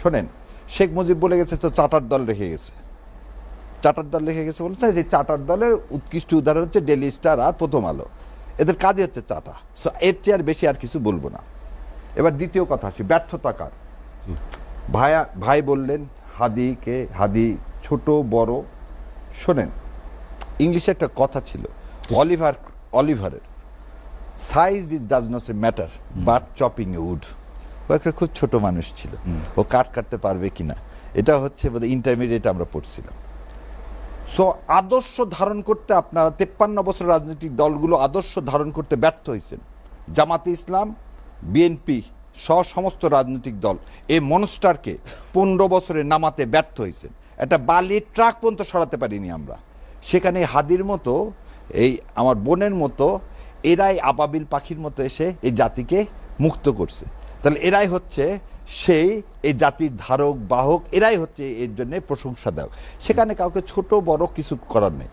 শোনেন, শেখ মুজিব বলে গেছে তো চাটার দল রেখে গেছে। চাটার দল রেখে গেছে বলছে, যে চাটার দলের উৎকৃষ্ট উদাহরণ হচ্ছে ডেলি স্টার আর প্রথম আলো। এদের কাজই হচ্ছে চাটা। সো এর চেয়ে আর বেশি আর কিছু বলব না। এবার দ্বিতীয় কথা আসি, ব্যর্থতা কার? ভাইয়া ভাই বললেন হাদিকে হাদি ছোট, বড়। শোনেন, ইংলিশে একটা কথা ছিল, Oliver, অলিভারের size is does not a matter but chopping a wood ও একটা খুব ছোট মানুষ ছিল। ও কাট কাটতে পারবে কিনা এটা হচ্ছে বোধহয় ইন্টারমিডিয়েট আমরা পড়ছিলাম। সো আদর্শ ধারণ করতে আপনারা তেপ্পান্ন বছর রাজনৈতিক দলগুলো আদর্শ ধারণ করতে ব্যর্থ হয়েছেন। জামাতে ইসলাম বিএনপি সহ সমস্ত রাজনৈতিক দল এই মনস্টারকে পনেরো বছরে নামাতে ব্যর্থ হয়েছেন। একটা বালির ট্রাক পর্যন্ত সরাতে পারিনি আমরা। সেখানে হাদির মতো এই আমার বোনের মতো এরাই আবাবিল পাখির মতো এসে এই জাতিকে মুক্ত করছে। তাহলে এরাই হচ্ছে সেই এই জাতির ধারক, বাহক, এরাই হচ্ছে এর জন্য প্রশংসা দেয় সেখানে কাউকে ছোট, বড় কিছু করার নেই।